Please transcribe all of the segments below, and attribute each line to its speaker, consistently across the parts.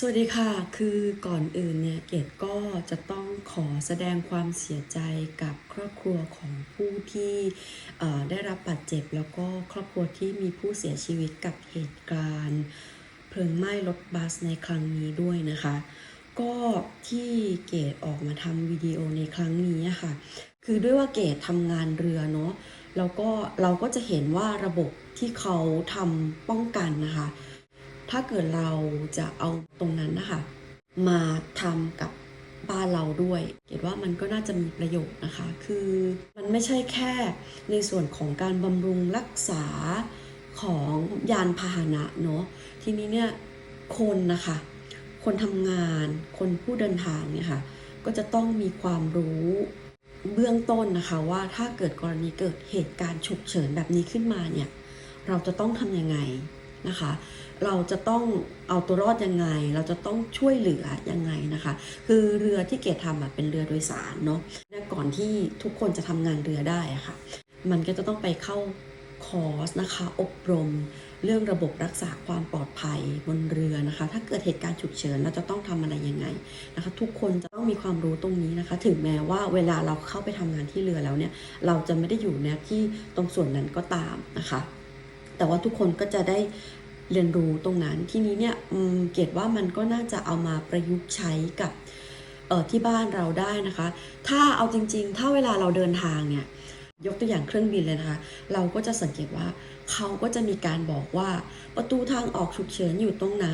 Speaker 1: สวัสดีค่ะ คือก่อนอื่นเนี่ยเกดก็จะต้องขอแสดงความเสียใจกับครอบครัวของผู้ที่ได้รับบาดเจ็บ แล้วก็ครอบครัวที่มีผู้เสียชีวิตกับเหตุการณ์ เพลิงไหม้รถบัสในครั้งนี้ด้วยนะคะ ก็ที่เกดออกมาทำวิดีโอในครั้งนี้ค่ะ คือด้วยว่าเกดทำงานเรือเนาะแล้วก็เราก็จะเห็นว่าระบบที่เขาทำป้องกันนะคะ ถ้าเกิดเราจะเอาตรงนั้นนะคะ มาทำกับบ้านเราด้วย เกดว่ามันก็น่าจะมีประโยชน์นะคะ คือมันไม่ใช่แค่ในส่วนของการบำรุงรักษาของยานพาหนะเนาะ ทีนี้เนี่ยคนนะคะ คนทำงาน คนผู้เดินทางเนี่ยค่ะ ก็จะต้องมีความรู้เบื้องต้นนะคะว่าถ้าเกิดกรณีเกิดเหตุการณ์ฉุกเฉินแบบนี้ขึ้นมาเนี่ย เราจะต้องทำยังไงนะคะ เราจะต้องเอาตัวรอดยังไง เราจะต้องช่วยเหลือยังไงนะคะ คือเรือที่เกดทำเป็นเรือโดยสารเนาะและก่อนที่ทุกคนจะทำงานเรือได้ะค่ะ มันก็จะต้องไปเข้าคอร์สนะคะ อบรมเรื่องระบบรักษาความปลอดภัยบนเรือนะคะ ถ้าเกิดเหตุการณ์ฉุกเฉินเราจะต้องทำอะไรยังไงนะคะ ทุกคนจะต้องมีความรู้ตรงนี้นะคะ ถึงแม้ว่าเวลาเราเข้าไปทำงานที่เรือแล้วเนี่ย เราจะไม่ได้อยู่ในที่ตรงส่วนนั้นก็ตามนะคะ แต่ว่าทุกคนก็จะได้ เรียนรู้ตรงนั้นทีนี้เนี่ยอืมเกดว่ามันก็น่าจะเอามาประยุกต์ใช้กับที่บ้านเราได้นะคะ ถ้าเอาจริง ๆ ถ้าเวลาเราเดินทางเนี่ยยกตัวอย่างเครื่องบินเลยนะคะ เราก็จะสังเกตว่าเขาก็จะมีการบอกว่าประตูทางออกฉุกเฉินอยู่ตรงไหน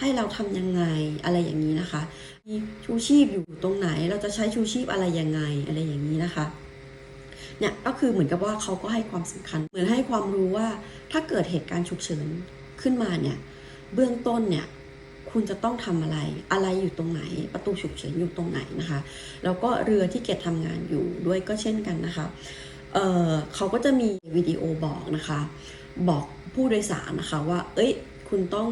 Speaker 1: ให้เราทำยังไงอะไรอย่างนี้นะคะ มีชูชีพอยู่ตรงไหน เราจะใช้ชูชีพอะไรยังไงอะไรอย่างนี้นะคะเนี่ยก็คือเหมือนกับว่าเขาก็ให้ความสำคัญ เหมือนให้ความรู้ว่าถ้าเกิดเหตุการณ์ฉุกเฉิน ขึ้นมาเนี่ย เบื้องต้นเนี่ยคุณจะต้องทำอะไร อะไรอยู่ตรงไหน ประตูฉุกเฉินอยู่ตรงไหนนะคะ แล้วก็เรือที่เกดทำงานอยู่ด้วยก็เช่นกันนะคะเเขาก็จะมีวิดีโอบอกนะคะ บอกผู้โดยสารนะคะว่า เอ้ย คุณต้อง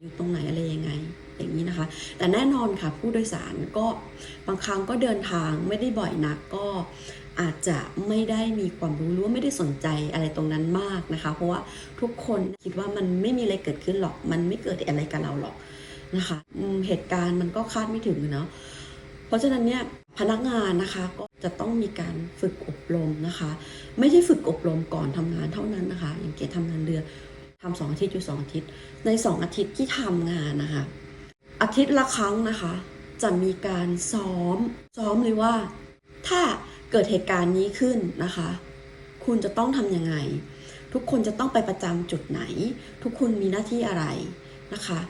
Speaker 1: อยู่ตรงไหนอะไรยังไง อย่างนี้นะคะ แต่แน่นอนค่ะผู้โดยสารก็บางครั้งก็เดินทางไม่ได้บ่อยนักก็ อาจจะไม่ได้มีความรู้หรือว่าไม่ได้สนใจอะไรตรงนั้นมากนะคะ เพราะว่าทุกคนคิดว่ามันไม่มีอะไรเกิดขึ้นหรอก มันไม่เกิดอะไรกับเราหรอกนะคะเหตุการณ์มันก็คาดไม่ถึงเนาะเพราะฉะนั้นเนี่ยพนักงานนะคะก็จะต้องมีการฝึกอบรมนะคะ ไม่ใช่ฝึกอบรมก่อนทำงานเท่านั้นนะคะ อย่างเกดทำงานเรือนทำสองอาทิตย์อยู่สองอาทิตย์ ในสองอาทิตย์ที่ทำงานนะคะ อาทิตย์ละครั้งนะคะ จะมีการซ้อมซ้อมเลยว่า ถ้าเกิดเหตุการณ์นี้ขึ้นนะคะ คุณจะต้องทำยังไง ทุกคนจะต้องไปประจำจุดไหน ทุกคนมีหน้าที่อะไรนะคะ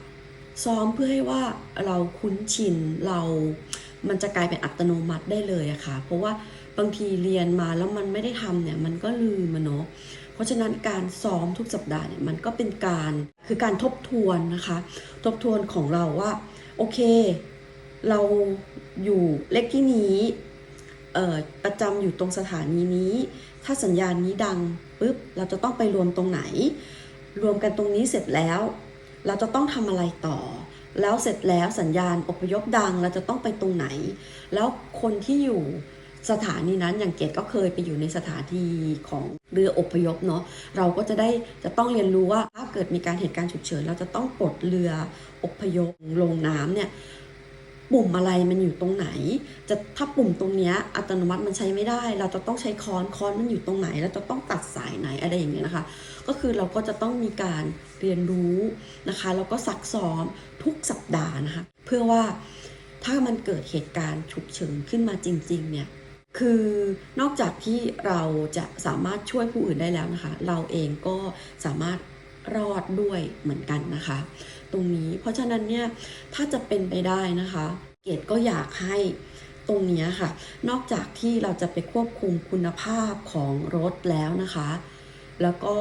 Speaker 1: ซ้อมเพื่อให้ว่าเราคุ้นชินเรา มันจะกลายเป็นอัตโนมัติได้เลยอะค่ะ เพราะว่าบางทีเรียนมาแล้วมันไม่ได้ทำเนี่ยมันก็ลืมอะเนาะเพราะฉะนั้นการซ้อมทุกสัปดาห์เนี่ยมันก็เป็นการคือการทบทวนนะคะ ทบทวนของเราว่า โอเค เราอยู่เลขที่นี้ ประจำอยู่ตรงสถานีนี้ ถ้าสัญญาณนี้ดังปุ๊บเราจะต้องไปรวมตรงไหน รวมกันตรงนี้เสร็จแล้ว เราจะต้องทำอะไรต่อ แล้วเสร็จแล้วสัญญาณอพยพดังเราจะต้องไปตรงไหน แล้วคนที่อยู่สถานีนั้นอย่างเกดก็เคยไปอยู่ในสถานีของเรืออพยพเนาะเราก็จะได้จะต้องเรียนรู้ว่าถ้าเกิดมีการเหตุการณ์ฉุกเฉิน เราจะต้องปลดเรืออพยพลงน้ำเนี่ย ปุ่มอะไรมันอยู่ตรงไหน จะถ้าปุ่มตรงเนี้ยอัตโนมัติมันใช้ไม่ได้ เราจะต้องใช้ค้อนค้อนมันอยู่ตรงไหนเราจะต้องตัดสายไหนอะไรอย่างเงี้ยนะคะ ก็คือเราก็จะต้องมีการเรียนรู้นะคะแล้วก็ซักซ้อมทุกสัปดาห์นะคะเพื่อว่าถ้ามันเกิดเหตุการณ์ฉุกเฉินขึ้นมาจริง ๆ เนี่ยคือนอกจากที่เราจะสามารถช่วยผู้อื่นได้แล้วนะคะ เราเองก็สามารถรอดด้วยเหมือนกันนะคะ ตรงนี้ เพราะฉะนั้นเนี่ยถ้าจะเป็นไปได้นะคะ เกดก็อยากให้ตรงนี้ค่ะ นอกจากที่เราจะไปควบคุมคุณภาพของรถแล้วนะคะ แล้วก็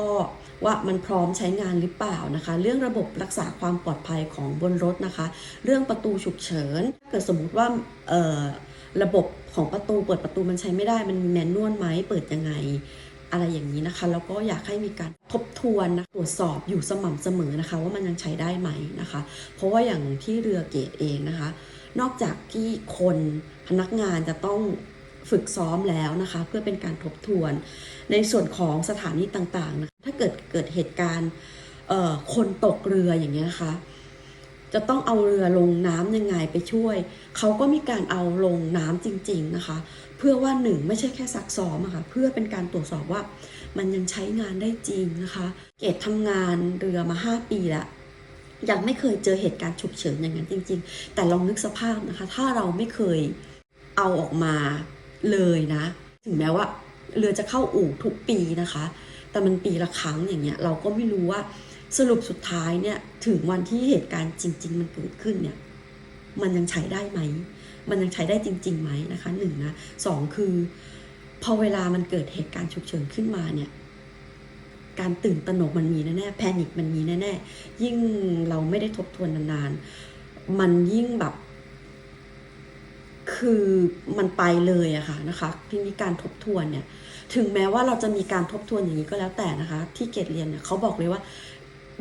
Speaker 1: ว่ามันพร้อมใช้งานหรือเปล่านะคะ เรื่องระบบรักษาความปลอดภัยของบนรถนะคะ เรื่องประตูฉุกเฉินถ้าเกิดสมมุติว่าระบบของประตูเปิดประตูมันใช้ไม่ได้มันมีแมนนวลไหมเปิดยังไง อะไรอย่างนี้นะคะ แล้วก็อยากให้มีการทบทวนนะตรวจสอบอยู่สม่ำเสมอนะคะ ว่ามันยังใช้ได้ไหมนะคะ เพราะว่าอย่างที่เรือเกตเองนะคะ นอกจากที่คนพนักงานจะต้องฝึกซ้อมแล้วนะคะ เพื่อเป็นการทบทวน ในส่วนของสถานีต่างๆนะคะถ้าเกิดเกิดเหตุการณ์คนตกเรืออย่างเงี้ยนะคะจะต้องเอาเรือลงน้ำยังไงไปช่วย เขาก็มีการเอาลงน้ำจริง ๆนะคะ พื่อว่าหนึ่งไม่ใช่แค่ซักซ้อมอะค่ะเพื่อเป็นการตรวจสอบว่า มันยังใช้งานได้จริงนะคะ เกดทำงานเรือมา 5 ปีแล้วยังไม่เคยเจอเหตุการณ์ฉุกเฉินอย่างนั้นจริง ๆ แต่ลองนึกสภาพนะคะ ถ้าเราไม่เคยเอาออกมาเลยนะ ถึงแม้ว่าเรือจะเข้าอู่ทุกปีนะคะ แต่มันปีละครั้งอย่างเงี้ยเราก็ไม่รู้ว่าสรุปสุดท้ายเนี่ยถึงวันที่เหตุการณ์จริง ๆ มันเกิดขึ้นเนี่ย มันยังใช้ได้ไหม มันยังใช้ได้จริงๆไหมนะคะหนึ่งนะสองคือ พอเวลามันเกิดเหตุการณ์ฉุกเฉินขึ้นมาเนี่ยการตื่นตระหนกมันมีแน่ๆแพนิคมันมีแน่ๆยิ่งเราไม่ได้ทบทวนนานๆ มันยิ่งแบบ คือมันไปเลยอะค่ะนะคะ ที่มีการทบทวนเนี่ย ถึงแม้ว่าเราจะมีการทบทวนอย่างนี้ก็แล้วแต่นะคะ ที่เกรดเรียนเนี่ยเขาบอกเลยว่า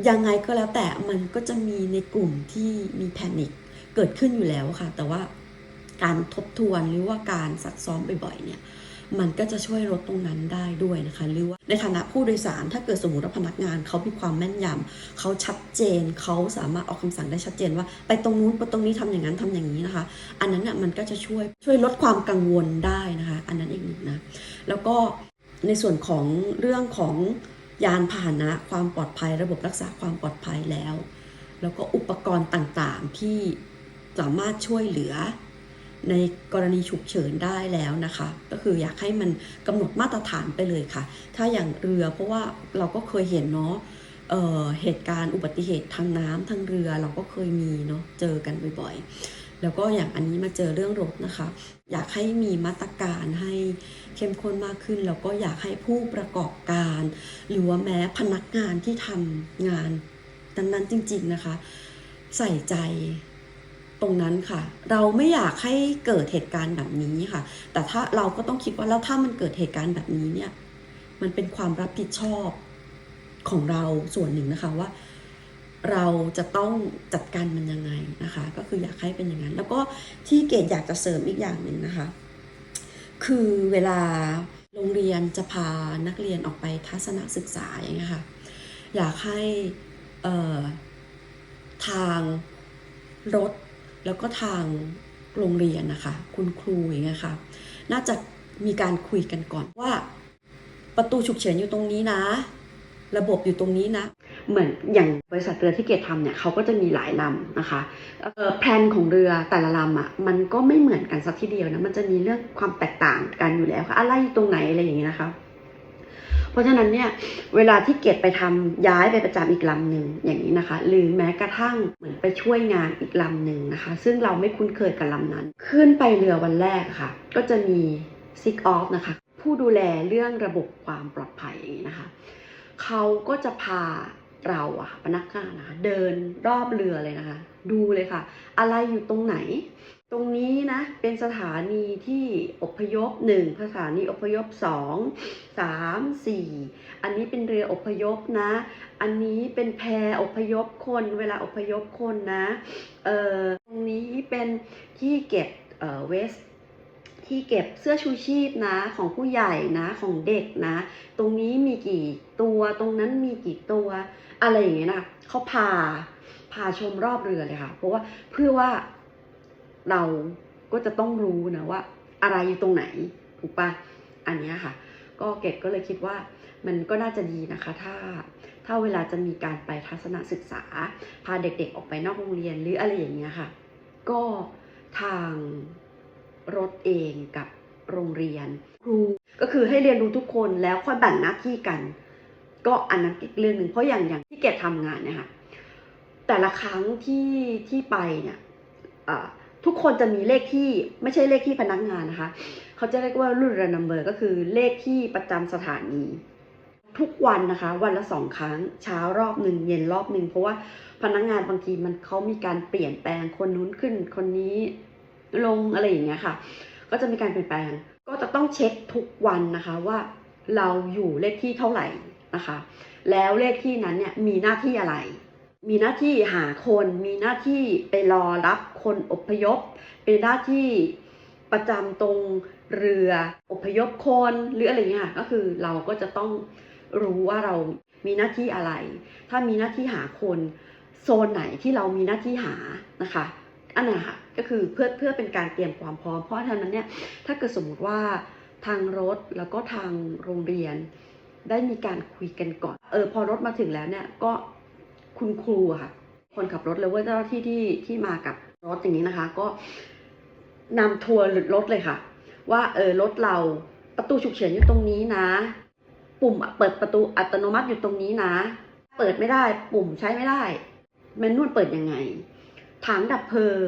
Speaker 1: ยังไงก็แล้วแต่มันก็จะมีในกลุ่มที่มีแพนิคเกิดขึ้นอยู่แล้วค่ะ แต่ว่า การทบทวนหรือว่าการซักซ้อมบ่อยๆเนี่ยมันก็จะช่วยลดตรงนั้นได้ด้วยนะคะ หรือว่าในฐานะผู้โดยสารถ้าเกิดสมมติว่าพนักงานเขามีความแม่นยำเขาชัดเจน เขาสามารถออกคำสั่งได้ชัดเจนว่า ไปตรงนู้นไปตรงนี้ทำอย่างนั้นทำอย่างนี้นะคะ อันนั้นน่ะมันก็จะช่วยช่วยลดความกังวลได้นะคะ อันนั้นอีกหนึ่งนะ แล้วก็ในส่วนของเรื่องของยานพาหนะความปลอดภัย ระบบรักษาความปลอดภัยแล้ว แล้วก็อุปกรณ์ต่างๆที่สามารถช่วยเหลือ ในกรณีฉุกเฉินได้แล้วนะคะ ก็คืออยากให้มันกำหนดมาตรฐานไปเลยค่ะ ถ้าอย่างเรือเพราะว่าเราก็เคยเห็นเนาะเเหตุการณ์อุบัติเหตุทางน้ำทางเรือเราก็เคยมีเนาะเจอกันบ่อยๆ แล้วก็อย่างอันนี้มาเจอเรื่องรถนะคะ อยากให้มีมาตรการให้เข้มข้นมากขึ้น แล้วก็อยากให้ผู้ประกอบการ หรือว่าแม้พนักงานที่ทำงานนั้นๆจริง ๆนะคะ ใส่ใจ ตรงนั้นค่ะ เราไม่อยากให้เกิดเหตุการณ์แบบนี้ค่ะ แต่ถ้าเราก็ต้องคิดว่าแล้วถ้ามันเกิดเหตุการณ์แบบนี้เนี่ย มันเป็นความรับผิดชอบของเราส่วนหนึ่งนะคะว่า เราจะต้องจัดการมันยังไงนะคะ ก็คืออยากให้เป็นอย่างนั้น แล้วก็ที่เกดอยากจะเสริมอีกอย่างหนึ่งนะคะ คือเวลาโรงเรียนจะพานักเรียนออกไปทัศนศึกษาอย่างเงี้ยค่ะอยากให้ทางรถ แล้วก็ทางโรงเรียนนะคะ คุณครูอย่างเงี้ยค่ะ น่าจะมีการคุยกันก่อนว่า ประตูฉุกเฉินอยู่ตรงนี้นะ ระบบอยู่ตรงนี้นะ เหมือนอย่างบริษัทเรือที่เกดทำเนี่ยเขาก็จะมีหลายลำนะคะแพลนของเรือแต่ละลำอะมันก็ไม่เหมือนกันสักทีเดียวนะมันจะมีเรื่องความแตกต่างกันอยู่แล้วค่ะอะไรอยู่ตรงไหนอะไรอย่างเงี้ยนะคะ เพราะฉะนั้นเนี่ยเวลาที่เกดไปทำย้ายไปประจำอีกลำหนึ่งอย่างนี้นะคะ หรือแม้กระทั่งเหมือนไปช่วยงานอีกลำหนึ่งนะคะ ซึ่งเราไม่คุ้นเคยกับลำนั้น ขึ้นไปเรือวันแรกค่ะ ก็จะมีซิกออฟนะคะ ผู้ดูแลเรื่องระบบความปลอดภัยอย่างนี้นะคะเขาก็จะพาเราอะพนักงานนะคะเดินรอบเรือเลยนะคะ ดูเลยค่ะ อะไรอยู่ตรงไหน รงนี้นะ เป็นสถานีที่อพยพหนึ่งสถานีอพยพสองสามสี่อันนี้เป็นเรืออพยพนะ อันนี้เป็นแพอพยพคนเวลาอพยพคนนะเอ่อตรงนี้เป็นที่เก็บเอ่อเวสที่เก็บเสื้อชูชีพนะของผู้ใหญ่นะของเด็กนะ ตรงนี้มีกี่ตัวตรงนั้นมีกี่ตัวอะไรอย่างเงี้ยนะเขาพาพาชมรอบเรือเลยค่ะ เพราะว่าเพื่อว่า เราก็จะต้องรู้นะว่าอะไรอยู่ตรงไหนถูกปะอันนี้ค่ะ ก็เกดก็เลยคิดว่ามันก็น่าจะดีนะคะ ถ้าถ้าเวลาจะมีการไปทัศนศึกษา พาเด็กๆออกไปนอกโรงเรียนหรืออะไรอย่างเงี้ยค่ะ ก็ทางรถเองกับโรงเรียนครูก็คือให้เรียนรู้ทุกคนแล้วค่อยแบ่งหน้าที่กัน ก็อันนั้นอีกเรื่องหนึ่งเพราะอย่างอย่างที่เกดทำงานเนี่ยค่ะแต่ละครั้งที่ที่ไปเนี่ยอ่อ ทุกคนจะมีเลขที่ไม่ใช่เลขที่พนักงานนะคะ เขาจะเรียกว่ารุ่นระนัมเบอร์ก็คือเลขที่ประจำสถานี ทุกวันนะคะ วันละสองครั้งเช้ารอบหนึ่งเย็นรอบหนึ่งเพราะว่าพนักงานบางทีมันเขามีการเปลี่ยนแปลงคนนู้นขึ้น คนนี้ลงอะไรอย่างเงี้ยค่ะ ก็จะมีการเปลี่ยนแปลง ก็จะต้องเช็คทุกวันนะคะว่าเราอยู่เลขที่เท่าไหร่นะคะ แล้วเลขที่นั้นเนี่ยมีหน้าที่อะไร มีหน้าที่หาคน มีหน้าที่ไปรอรับคนอพยพ เป็นหน้าที่ประจำตรงเรืออพยพคนหรืออะไรเงี้ยค่ะก็คือเราก็จะต้องรู้ว่าเรามีหน้าที่อะไร ถ้ามีหน้าที่หาคน
Speaker 2: โซนไหนที่เรามีหน้าที่หานะคะอันนั้นค่ะก็คือเพื่อเพื่อเป็นการเตรียมความพร้อม เพราะฉะนั้นเนี่ยถ้าเกิดสมมุติว่าทางรถแล้วก็ทางโรงเรียน ได้มีการคุยกันก่อน เออพอรถมาถึงแล้วเนี่ยก็ คุณครูค่ะ คนขับรถหรือว่าเจ้าหน้าที่ที่ที่มากับรถอย่างนี้นะคะ ก็นำทัวร์รถเลยค่ะ ว่าเออรถเราประตูฉุกเฉินอยู่ตรงนี้นะ ปุ่มเปิดประตูอัตโนมัติอยู่ตรงนี้นะ เปิดไม่ได้ ปุ่มใช้ไม่ได้แมนนวลเปิดยังไง ถังดับเพลิง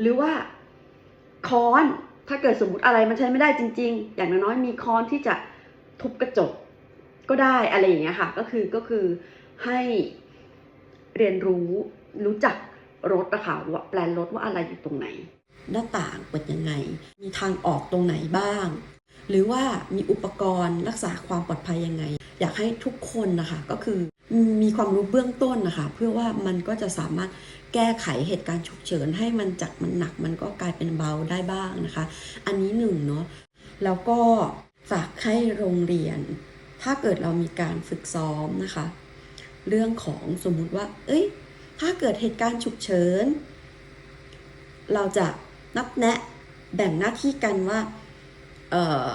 Speaker 2: หรือว่าค้อนถ้าเกิดสมมติอะไรมันใช้ไม่ได้จริง ๆ อย่างน้อยๆมีค้อนที่จะทุบกระจกก็ได้อะไรอย่างเงี้ยค่ะ ก็คือก็คือให้ เรียนรู้รู้จักรถอะคะว่าแปลนรถว่าอะไรอยู่ตรงไหน
Speaker 1: หน้าต่างเปิดยังไง มีทางออกตรงไหนบ้าง หรือว่ามีอุปกรณ์รักษาความปลอดภัยยังไง อยากให้ทุกคนนะคะก็คือมีความรู้เบื้องต้นนะคะ เพื่อว่ามันก็จะสามารถแก้ไขเหตุการณ์ฉุกเฉินให้มันจากมันหนักมันก็กลายเป็นเบาได้บ้างนะคะ อันนี้หนึ่งเนาะแล้วก็ฝากให้โรงเรียน ถ้าเกิดเรามีการฝึกซ้อมนะคะ เรื่องของสมมุติว่า เอ้ย ถ้าเกิดเหตุการณ์ฉุกเฉิน เราจะนับแนะแบ่งหน้าที่กันว่า เออ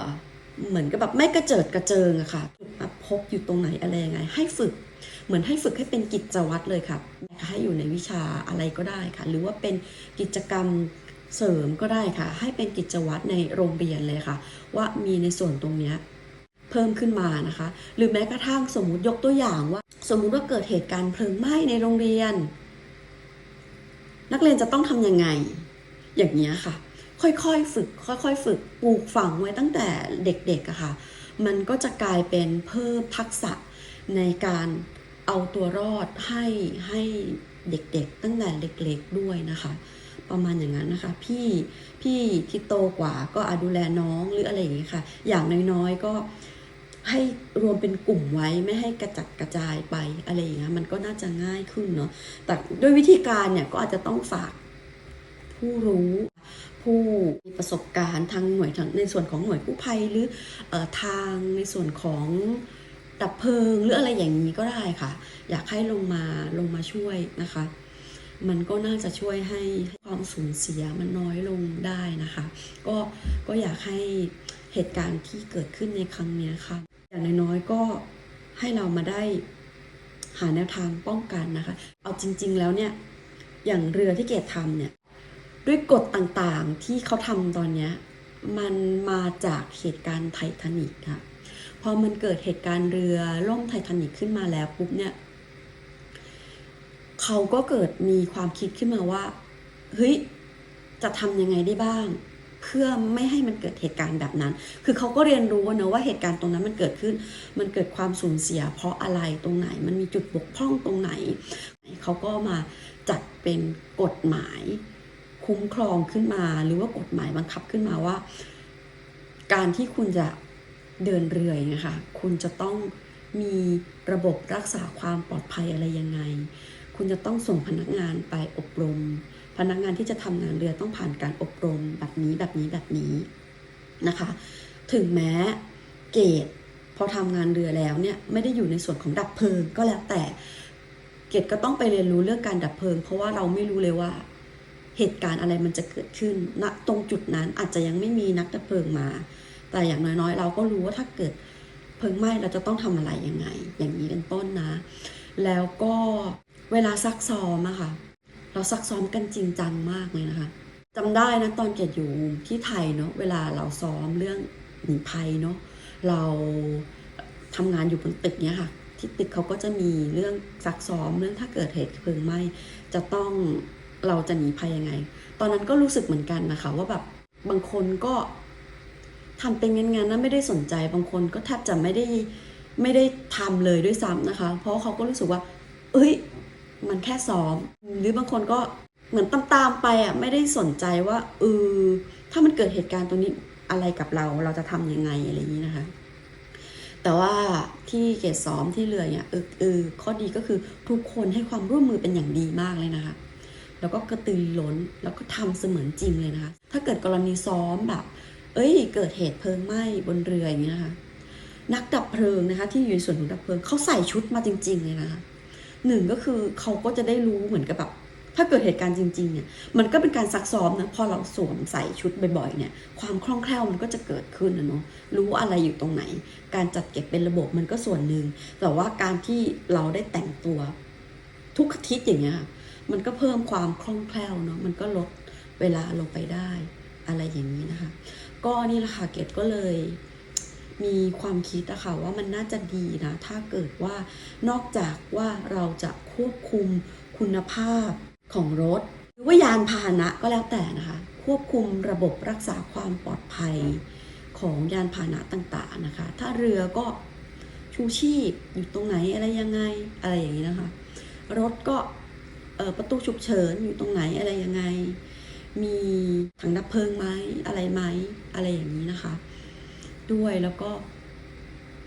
Speaker 1: เหมือนกับแบบไม่กระเจิดกระเจิงอะค่ะพบอยู่ตรงไหนอะไรยังไง ให้ฝึก เหมือนให้ฝึกให้เป็นกิจวัตรเลยค่ะให้อยู่ในวิชาอะไรก็ได้ค่ะ หรือว่าเป็นกิจกรรมเสริมก็ได้ค่ะ ให้เป็นกิจวัตรในโรงเรียนเลยค่ะ ว่ามีในส่วนตรงเนี้ย เพิ่มขึ้นมานะคะ หรือแม้กระทั่งสมมุติยกตัวอย่างว่า สมมุติว่าเกิดเหตุการณ์เพลิงไหม้ในโรงเรียน นักเรียนจะต้องทำยังไง อย่างนี้ค่ะ ค่อยๆฝึก ค่อยๆ ฝึกปลูกฝังไว้ตั้งแต่เด็กๆอะค่ะ มันก็จะกลายเป็นเพิ่มทักษะในการเอาตัวรอดให้ให้เด็กๆ ตั้งแต่เล็กๆด้วยนะคะประมาณอย่างนั้นนะคะ พี่พี่ที่โตกว่าก็อาดูแลน้องหรืออะไรอย่างนี้ค่ะ อย่างน้อยๆก็ ให้รวมเป็นกลุ่มไว้ไม่ให้กระจัดกระจายไปอะไรอย่างเงี้ยมันก็น่าจะง่ายขึ้นเนาะแต่ด้วยวิธีการเนี่ยก็อาจจะต้องฝากผู้รู้ผู้มีประสบการณ์ทางหน่วยในส่วนของหน่วยกู้ภัยหรือออทางในส่วนของดับเพลิงหรืออะไรอย่างนี้ก็ได้ค่ะ อยากให้ลงมาลงมาช่วยนะคะ มันก็น่าจะช่วยให้ความสูญเสียมันน้อยลงได้นะคะ ก็ก็อยากให้เหตุการณ์ที่เกิดขึ้นในครั้งนี้ค่ะ อย่างน้อยๆก็ให้เรามาได้หาแนวทางป้องกันนะคะ เอาจริง ๆ แล้วเนี่ย อย่างเรือที่เกดทำเนี่ย ด้วยกฎต่างๆที่เขาทำตอนเนี้ยมันมาจากเหตุการณ์ไททานิกค่ะ พอมันเกิดเหตุการณ์เรือล่มไททานิกขึ้นมาแล้วปุ๊บเนี่ย เขาก็เกิดมีความคิดขึ้นมาว่า เฮ้ย จะทำยังไงได้บ้าง เพื่อไม่ให้มันเกิดเหตุการณ์แบบนั้น คือเขาก็เรียนรู้นะว่าเหตุการณ์ตรงนั้นมันเกิดขึ้น มันเกิดความสูญเสีย เพราะอะไรตรงไหน มันมีจุดบกพร่องตรงไหน เขาก็มาจัดเป็นกฎหมายคุ้มครองขึ้นมา หรือว่ากฎหมายบังคับขึ้นมาว่า การที่คุณจะเดินเรืออย่างค่ะคุณจะต้องมีระบบรักษาความปลอดภัยอะไรยังไง คุณจะต้องส่งพนักงานไปอบรม พนักงานที่จะทำงานเรือต้องผ่านการอบรมแบบนี้แบบนี้แบบนี้นะคะ ถึงแม้เกตพอทำงานเรือแล้วเนี่ยไม่ได้อยู่ในส่วนของดับเพลิงก็แล้วแต่เกตก็ต้องไปเรียนรู้เรื่องการดับเพลิง เพราะว่าเราไม่รู้เลยว่าเหตุการณ์อะไรมันจะเกิดขึ้นณตรงจุดนั้นอาจจะยังไม่มีนักดับเพลิงมา แต่อย่างน้อยๆ เราก็รู้ว่าถ้าเกิดเพลิงไหม้เราจะต้องทำอะไรยังไง อย่างนี้เป็นต้นนะ แล้วก็เวลาซักซ้อมอะค่ะ เราซักซ้อมกันจริงจังมากเลยนะคะจำได้นะตอนเกดอยู่ที่ไทยเนาะเวลาเราซ้อมเรื่องหนีภัยเนาะเราทำงานอยู่บนตึกเนี้ยค่ะที่ตึกเขาก็จะมีเรื่องซักซ้อมเรื่องถ้าเกิดเหตุเพลิงไหม้จะต้องเราจะหนีภัยยังไง ตอนนั้นก็รู้สึกเหมือนกันนะคะ ว่าแบบบางคนก็ทำเป็นงานๆนะไม่ได้สนใจบางคนก็แทบจะไม่ได้ไม่ได้ทำเลยด้วยซ้ำนะคะ เพราะเขาก็รู้สึกว่า เอ้ย มันแค่ซ้อม หรือบางคนก็เหมือนตามๆไปอะไม่ได้สนใจว่าเออถ้ามันเกิดเหตุการณ์ตรงนี้อะไรกับเราเราจะทำยังไงอะไรอย่างนี้นะคะ แต่ว่าที่เกดซ้อมที่เรือเนี่ยเออเออข้อดีก็คือทุกคนให้ความร่วมมือเป็นอย่างดีมากเลยนะคะ แล้วก็กระตือร้นแล้วก็ทำเสมือนจริงเลยนะคะ ถ้าเกิดกรณีซ้อมแบบ เอ้ย เกิดเหตุเพลิงไหม้บนเรืออย่างนี้ยนะคะนักดับเพลิงนะคะ ที่อยู่ในส่วนของดับเพลิงเขาใส่ชุดมาจริง ๆ เลยนะคะ หนึ่งก็คือเขาก็จะได้รู้เหมือนกับแบบถ้าเกิดเหตุการณ์จริงๆเนี่ยมันก็เป็นการซักซ้อมนะพอเราสวมใส่ชุดบ่อยๆเนี่ยความคล่องแคล่วมันก็จะเกิดขึ้นนะเนาะรู้อะไรอยู่ตรงไหน การจัดเก็บเป็นระบบมันก็ส่วนหนึ่งแต่ว่าการที่เราได้แต่งตัวทุกอาทิตย์อย่างเงี้ยมันก็เพิ่มความคล่องแคล่วเนาะมันก็ลดเวลาลงไปได้ อะไรอย่างนี้นะคะ ก็นี่แหละค่ะเกดก็เลย มีความคิดอะค่ะว่ามันน่าจะดีนะถ้าเกิดว่านอกจากว่าเราจะควบคุมคุณภาพของรถ หรือว่ายานพาหนะก็แล้วแต่นะคะ ควบคุมระบบรักษาความปลอดภัยของยานพาหนะต่างๆนะคะ ถ้าเรือก็ชูชีพอยู่ตรงไหนอะไรยังไงอะไรอย่างนี้นะคะ รถก็ประตูฉุกเฉินอยู่ตรงไหนอะไรยังไง มีถังดับเพลิงไหมอะไรไหมอะไรอย่างนี้นะคะ ด้วยแล้วก็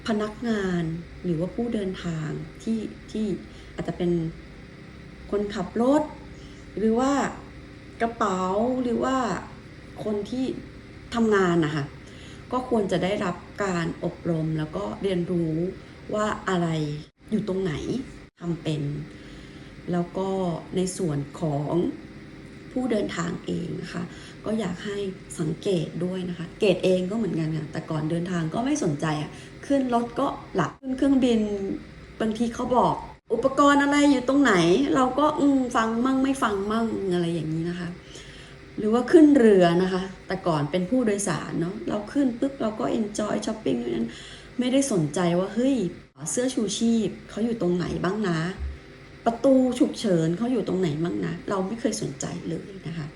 Speaker 1: พนักงานหรือว่าผู้เดินทางที่ที่อาจจะเป็นคนขับรถ หรือว่ากระเป๋าหรือว่าคนที่ทำงานนะคะก็ควรจะได้รับการอบรมแล้วก็เรียนรู้ว่าอะไรอยู่ตรงไหนทำเป็น แล้วก็ในส่วนของ ผู้เดินทางเองนะคะ ก็อยากให้สังเกตด้วยนะคะ เกตเองก็เหมือนกันค่ะแต่ก่อนเดินทางก็ไม่สนใจอะขึ้นรถก็หลับขึ้นเครื่องบินบางทีเขาบอกอุปกรณ์อะไรอยู่ตรงไหน เราก็อืฟังมั่งไม่ฟังมั่งอะไรอย่างนี้นะคะ หรือว่าขึ้นเรือนะคะ แต่ก่อนเป็นผู้โดยสารเนาะเราขึ้นปุ๊บเราก็ enjoy shopping นั้นไม่ได้สนใจว่าเฮ้ยเสื้อชูชีพเขาอยู่ตรงไหนบ้างนะ ประตูฉุกเฉินเขาอยู่ตรงไหนบ้างนะ เราไม่เคยสนใจเลยนะคะ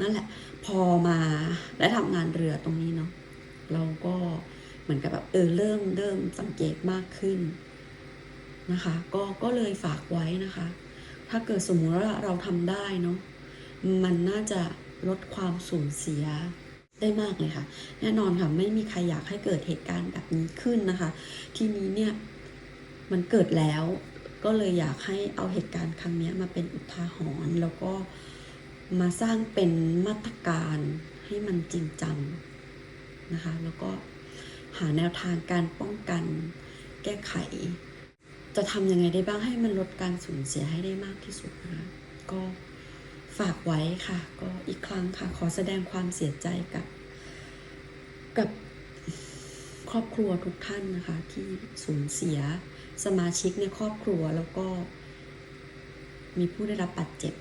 Speaker 1: นั่นแหละ พอมาได้ทำงานเรือตรงนี้เนาะเราก็เหมือนกับแบบเออเริ่มเริ่มสังเกตมากขึ้นนะคะ ก็ก็เลยฝากไว้นะคะ ถ้าเกิดสมมุติว่าเราทำได้เนาะมันน่าจะลดความสูญเสียได้มากเลยค่ะ แน่นอนค่ะไม่มีใครอยากให้เกิดเหตุการณ์แบบนี้ขึ้นนะคะ ทีนี้เนี่ยมันเกิดแล้ว ก็เลยอยากให้เอาเหตุการณ์ครั้งนี้มาเป็นอุทาหรณ์แล้วก็มาสร้างเป็นมาตรการให้มันจริงจังนะคะ แล้วก็หาแนวทางการป้องกัน แก้ไข จะทำยังไงได้บ้างให้มันลดการสูญเสียให้ได้มากที่สุดนะคะก็ฝากไว้ค่ะ ก็อีกครั้งค่ะ ขอแสดงความเสียใจกับ กับครอบครัวทุกท่านนะคะ ที่สูญเสีย สมาชิกในครอบครัวแล้วก็ มีผู้ได้รับบาดเจ็บ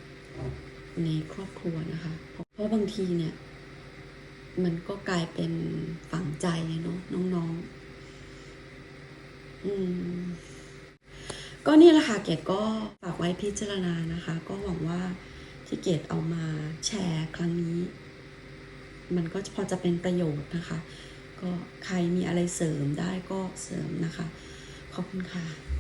Speaker 1: ในครอบครัวนะคะ เพราะบางทีเนี่ย มันก็กลายเป็นฝังใจเนาะน้องๆ อืม ก็นี่แหละค่ะเกดก็ฝากไว้พิจารณานะคะ ก็หวังว่าที่เกดเอามาแชร์ครั้งนี้ มันก็พอจะเป็นประโยชน์นะคะ ก็ใครมีอะไรเสริมได้ก็เสริมนะคะ ขอบคุณค่ะ